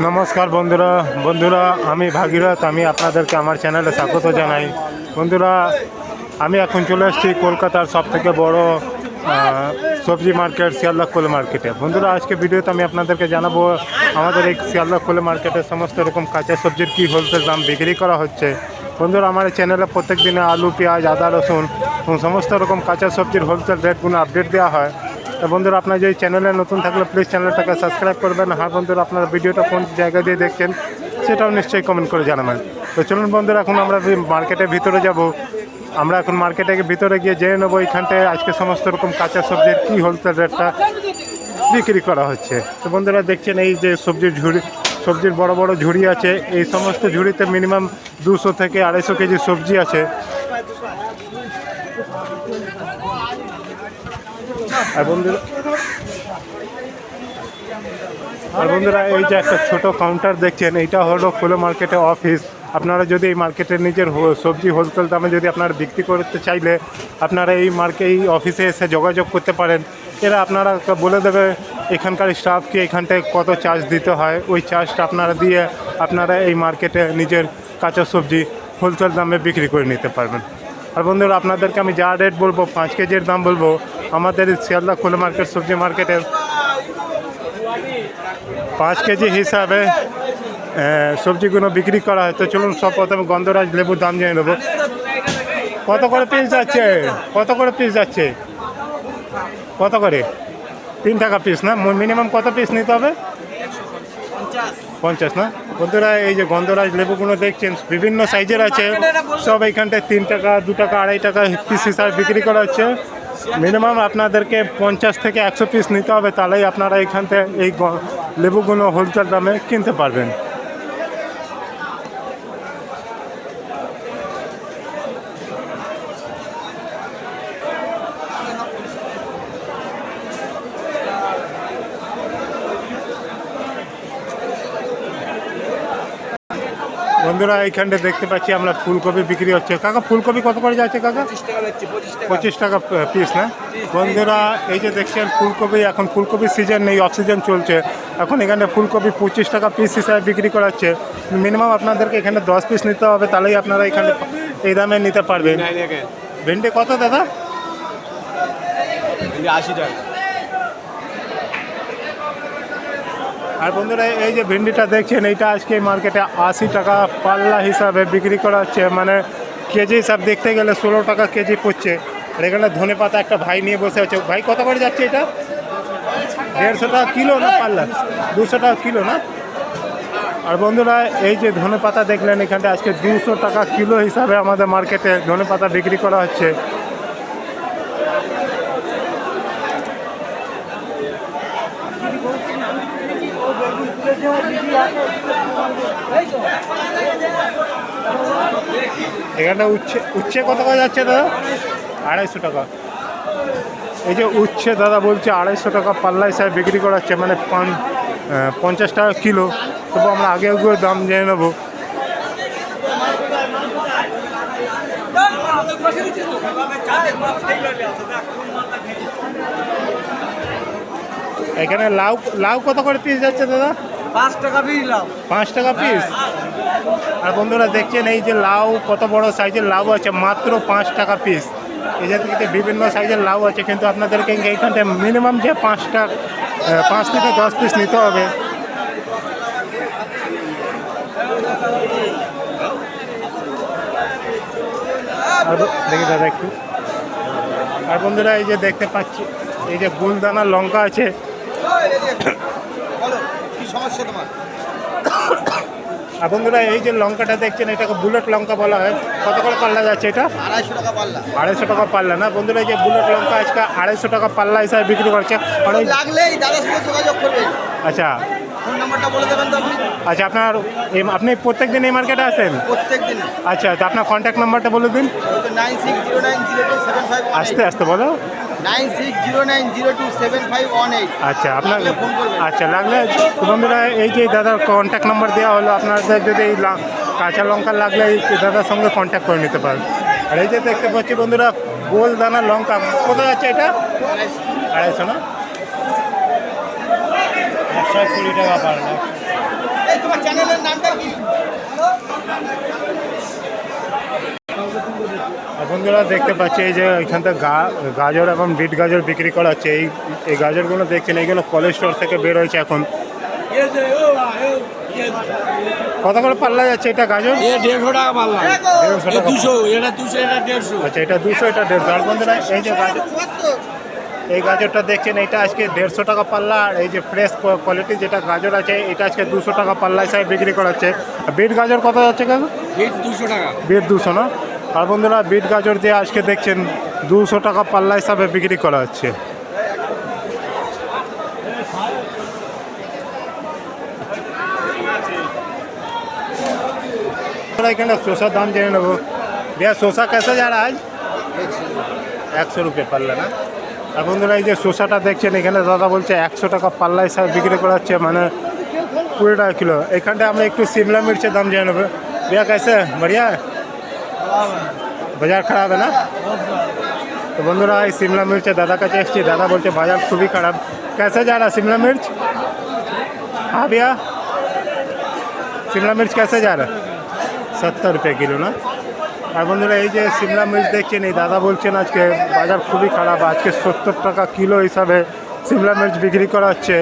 নমস্কার বন্ধুরা। বন্ধুরা, আমি ভাগীরথ, আমি আপনাদেরকে আমার চ্যানেলে স্বাগত জানাই। বন্ধুরা, আমি এখন চলে এসেছি কলকাতার সব থেকে বড় সবজি মার্কেট, শিয়ালদা কোলে মার্কেটে। বন্ধুরা, আজকে ভিডিওতে আমি আপনাদেরকে জানাব, আমাদের এই শিয়ালদা কোলে মার্কেটে সমস্ত রকম কাঁচা সবজির কী হোলসেল দাম বিক্রি করা হচ্ছে। বন্ধুরা, আমার চ্যানেলে প্রত্যেক দিনে আলু, পেঁয়াজ, আদা, রসুন সমস্ত রকম কাঁচা সবজির হোলসেল রেটগুলো আপডেট দেওয়া হয়। বন্ধুরা, আপনার যদি চ্যানেলে নতুন থাকলে প্লিজ চ্যানেলটাকে সাবস্ক্রাইব করবেন। হ্যাঁ বন্ধুরা, আপনারা ভিডিওটা কোন জায়গা দিয়ে দেখছেন সেটাও নিশ্চয়ই কমেন্ট করে জানাবেন। তো চলুন বন্ধুরা, এখন আমরা মার্কেটের ভিতরে যাব, আমরা এখন মার্কেটে ভিতরে গিয়ে জেনে নেব এইখানটায় আজকে সমস্ত রকম কাঁচা সবজির কী হোলসেল রেটটা বিক্রি করা হচ্ছে। তো বন্ধুরা, দেখছেন এই যে সবজির ঝুড়ি, সবজির বড় বড় ঝুড়ি আছে। এই সমস্ত ঝুড়িতে মিনিমাম দুশো থেকে আড়াইশো কেজি সবজি আছে। আর বন্ধুরা আর বন্ধুরা, এই যে একটা ছোট কাউন্টার দেখছেন, এইটা হলো খোলো মার্কেটে অফিস আপনারা যদি এই মার্কেটের নিজের সবজি হোলসেল দামে যদি আপনারা বিক্রি করতে চাইলে, আপনারা এই মার্কে এই অফিসে এসে যোগাযোগ করতে পারেন। এরা আপনারা বলে দেবে, এখানকার স্টাফকে এখানটায় কত চার্জ দিতে হয়? ওই চার্জটা আপনারা দিয়ে আপনারা এই মার্কেটে নিজের কাঁচা সবজি হোলসেল দামে বিক্রি করে নিতে পারবেন। আর বন্ধুরা, আপনাদেরকে আমি যা রেট বলব, পাঁচ কেজির দাম বলব আমাদের শিয়ালদা খোলা মার্কেট, সবজি মার্কেটে পাঁচ কেজি হিসাবে সবজিগুলো বিক্রি করা হয় তো চলুন সব প্রথমে গন্ধরাজ লেবুর দাম জেনে নেব। কত করে পিস যাচ্ছে? কত করে পিস যাচ্ছে? কত করে? তিন টাকা পিস না? মিনিমাম কত পিস নিতে হবে? পঞ্চাশ, না? বন্ধুরা, এই যে গন্ধরাজ লেবুগুলো দেখছেন, বিভিন্ন সাইজের আছে। সব এইখানটায় তিন টাকা, দু টাকা, আড়াই টাকা পিস হিসাবে বিক্রি করা হচ্ছে। মিনিমাম আপনাদেরকে পঞ্চাশ থেকে একশো পিস নিতে হবে, তাহলেই আপনারা এখান থেকে এই লেবুগুলো হোলসেল দামে কিনতে পারবেন। বন্ধুরা এইখানটা দেখতে পাচ্ছি আমরা ফুলকপি বিক্রি হচ্ছে। কাকা ফুলকপি কত করে যাচ্ছে কাকা? পঁচিশ টাকা পিস না? বন্ধুরা এই যে দেখছেন ফুলকপি এখন ফুলকপির সিজন নেই অক্সিজেন চলছে। এখন এখানে ফুলকপি পঁচিশ টাকা পিস হিসাবে বিক্রি করা হচ্ছে মিনিমাম আপনাদেরকে এখানে দশ পিস নিতে হবে তাহলেই আপনারা এখানে এই দামে নিতে পারবেন। ভেন্ডি কত দাদা? আশি টাকা। আর বন্ধুরা, এই যে ভেন্ডিটা দেখছেন, এইটা আজকে মার্কেটে আশি টাকা পাল্লা হিসাবে বিক্রি করা হচ্ছে। মানে কেজি হিসাব দেখতে গেলে ষোলো টাকা কেজি পড়ছে। আর এখানে ধনে পাতা একটা ভাই নিয়ে বসে আছে। ভাই, কত করে যাচ্ছে এটা? দেড়শো টাকা কিলো না পাল্লা? দুশো টাকা কিলো না? আর বন্ধুরা, এই যে ধনে পাতা দেখলেন এখানটা আজকে দুশো টাকা কিলো হিসাবে আমাদের মার্কেটে ধনে পাতা বিক্রি করা হচ্ছে। এখানটা উচ্ছে উচ্ছে কত করে যাচ্ছে দাদা? আড়াইশো টাকা। এই যে উচ্ছে দাদা বলছে আড়াইশো টাকা পাল্লা হিসাবে বিক্রি করাচ্ছে মানে পঞ্চাশ টাকা কিলো। তবু আমরা আগে আগে দাম জেনে নেব। এখানে লাউ লাউ কত করে পিস যাচ্ছে দাদা? পাঁচ টাকা পিস আর বন্ধুরা, দেখছেন এই যে লাউ, কত বড় সাইজের লাউ আছে, মাত্র পাঁচ টাকা পিস যে থেকে বিভিন্ন সাইজের লাউ আছে, কিন্তু আপনাদেরকে এইখানটায় মিনিমাম যে পাঁচটা পাঁচ থেকে দশ পিস নিতে হবে। আর দেখি দাদা একটু। আর বন্ধুরা, এই যে দেখতে পাচ্ছি, এই যে গুলদানা লঙ্কা আছে। সমস্যা তোমার। আর বন্ধুরা এই যে লঙ্কাটা দেখছেন এটাকে বুলেট লঙ্কা বলা হয়। কত করে পাল্লা যাচ্ছে এটা? আড়াইশো টাকা পাল্লা। আড়াইশো টাকা পাল্লা। না বন্ধুরা এই যে বুলেট লঙ্কা আজকে আড়াইশো টাকা পাল্লা হিসাবে বিক্রি করছে। অনেক লাগলে দাদার সঙ্গে যোগাযোগ করবেন আচ্ছা। আচ্ছা আপনার আপনি প্রত্যেক দিন এই মার্কেটে আসেন? প্রত্যেক দিন আচ্ছা তো আপনার কন্ট্যাক্ট নাম্বারটা বলে দিন। আস্তে আস্তে বলো। Nine six zero nine zero two seven five one আচ্ছা আপনার আচ্ছা লাগলে বন্ধুরা এই যে দাদার কন্ট্যাক্ট নাম্বার দেওয়া হলো আপনাদের যদি এই কাঁচা লঙ্কা লাগলে এই দাদার সঙ্গে কন্ট্যাক্ট করে নিতে পারবেন আর এই যে দেখতে পাচ্ছি বন্ধুরা গোল দানা লঙ্কা কোথায় আছে এটা? আড়াইশো না? একশো কুড়ি টাকা পার চ্যানেলের নামটা কি? বন্ধুরা দেখতে পাচ্ছি এই যে এখান থেকে গা- গাজর এবং বিট গাজর বিক্রি করা হচ্ছে। এই এই গাজরগুলো দেখছেন এইগুলো কলেজ স্টোর থেকে বের হয়েছে এখন। কত করে পাল্লা যাচ্ছে এটা গাজর? দেড়শো টাকা টাকা দুশো এটা দুশো এটা দেড়শো। আচ্ছা এটা দুশো এটা দেড়শো। আর বন্ধুরা এই যে গাজর এই গাজরটা দেখছেন এটা আজকে দেড়শো টাকা পাল্লা। আর এই যে ফ্রেশ কোয়ালিটি যেটা গাজর আছে এটা আজকে দুশো টাকা পাল্লা হিসাবে বিক্রি করা হচ্ছে। আর বিট গাজর কত যাচ্ছে বিট দুশো টাকা। বিট দুশো না? আর বন্ধুরা বিট গাজর দিয়ে আজকে দেখছেন দুশো টাকা পাল্লা হিসাবে বিক্রি করা হচ্ছে আমরা এখানে শসার দাম জেনে নেবো भैया শসা कैसे जा रहा है একশো রুপিয়ে পাল্লা না আর বন্ধুরা এই যে শসাটা দেখছেন এখানে দাদা বলছে একশো টাকা পাল্লা হিসাবে বিক্রি করা হচ্ছে মানে কুড়ি টাকা কিলো এখানটা আমরা একটু শিমলা মির্চের দাম জেনে নেবো भैया कैसे बढ़िया है বাজার খারাপ है ना তো বন্ধুরা এই শিমলা মির্চের দাদা কাছে এসেছি দাদা বলছে বাজার খুবই খারাপ कैसे जा रहा शिमला मिर्च हाँ भैया শিমলা মির্চ कैसे जा रहा সত্তর রুপিয়ে কিলো না আর বন্ধুরা এই যে শিমলা মির্চ দেখছেন এই দাদা বলছেন আজকে বাজার খুবই খারাপ আজকে সত্তর টাকা কিলো হিসাবে শিমলা মির্চ বিক্রি করা হচ্ছে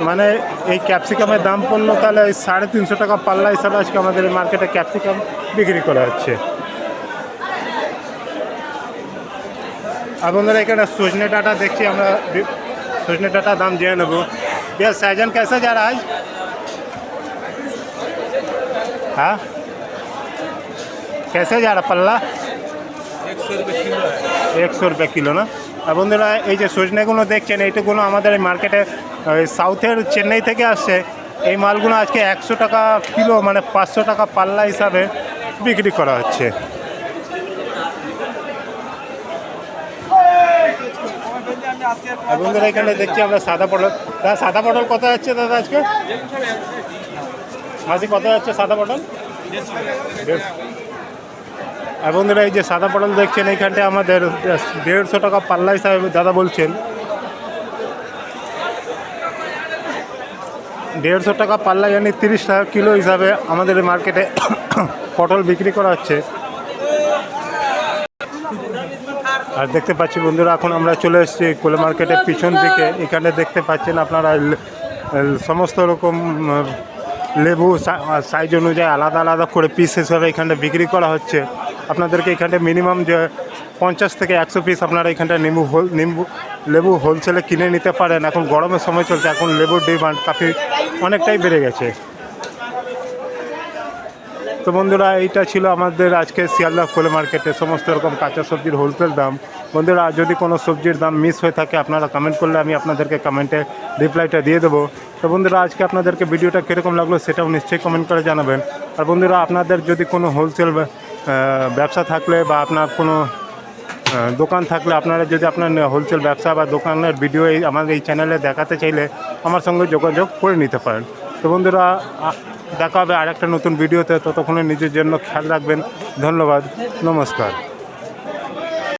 মানে এই ক্যাপসিকামের দাম পড়লো তাহলে ওই সাড়ে তিনশো টাকা পাল্লা হিসাবে আজকে আমাদের এই মার্কেটে ক্যাপসিকাম বিক্রি করা হচ্ছে আর বন্ধুরা এখানে সজনে ডাটা দেখছি আমরা বি- সজনে ডাটা দাম জেনে নেবো भैया सहजन कैसे जा रहा है आज हाँ कैसे जा रहा पल्ला একশো রুপিয়া কিলো না আর বন্ধুরা এই যে সজনেগুলো দেখছেন এইটুকুলো আমাদের এই মার্কেটে ওই সাউথের চেন্নাই থেকে আসছে। এই মালগুলো আজকে একশো টাকা কিলো মানে পাঁচশো টাকা পাল্লা হিসাবে বিক্রি করা হচ্ছে। বন্ধুরা, এখানে দেখছি আমরা সাদা পটল। দাদা, সাদা পটল কত যাচ্ছে দাদা আজকে? মাসি, কত যাচ্ছে সাদা পটল। আর এই যে সাদা পটল দেখছেন, এইখানটায় আমাদের দেড়শো টাকা পাল্লা হিসাবে দাদা বলছেন। দেড়শো টাকা পাল্লা জানি তিরিশ টাকা কিলো হিসাবে আমাদের মার্কেটে পটল বিক্রি করা হচ্ছে। আর দেখতে পাচ্ছি বন্ধুরা, এখন আমরা চলে এসেছি কোলে মার্কেটের পিছন দিকে। এখানে দেখতে পাচ্ছেন আপনারা সমস্ত রকম লেবু সাইজ অনুযায়ী আলাদা আলাদা করে পিস হিসাবে এখানে বিক্রি করা হচ্ছে। আপনাদেরকে এখানে মিনিমাম যে পঞ্চাশ থেকে একশো পিস আপনারা এখানটা নিম্বু নিম্বু লেবু হোলসেলে কিনে নিতে পারেন। এখন গরমের সময় চলছে, এখন লেবুর ডিমান্ড কাফি অনেকটাই বেড়ে গেছে। তো বন্ধুরা, এইটা ছিল আমাদের আজকে শিয়ালদা কোলে মার্কেটে সমস্ত রকম কাঁচা সবজির হোলসেল দাম। বন্ধুরা, যদি কোনো সবজির দাম মিস হয়ে থাকে, আপনারা কমেন্ট করলে আমি আপনাদেরকে কমেন্টে রিপ্লাইটা দিয়ে দেবো। তো বন্ধুরা, আজকে আপনাদেরকে ভিডিওটা কীরকম লাগল সেটাও নিশ্চয়ই কমেন্ট করে জানাবেন। আর বন্ধুরা, আপনাদের যদি কোনো হোলসেল ব্যবসা থাকলে বা আপনার কোনো দোকান থাকলে আপনারা যদি আপনার হোলসেল ব্যবসা বা দোকানের ভিডিও এই আমাদের এই চ্যানেলে দেখাতে চাইলে আমার সঙ্গে যোগাযোগ করে নিতে পারেন। তো বন্ধুরা দেখা হবে আরেকটা নতুন ভিডিওতে ততক্ষণে নিজের জন্য খেয়াল রাখবেন। ধন্যবাদ। নমস্কার।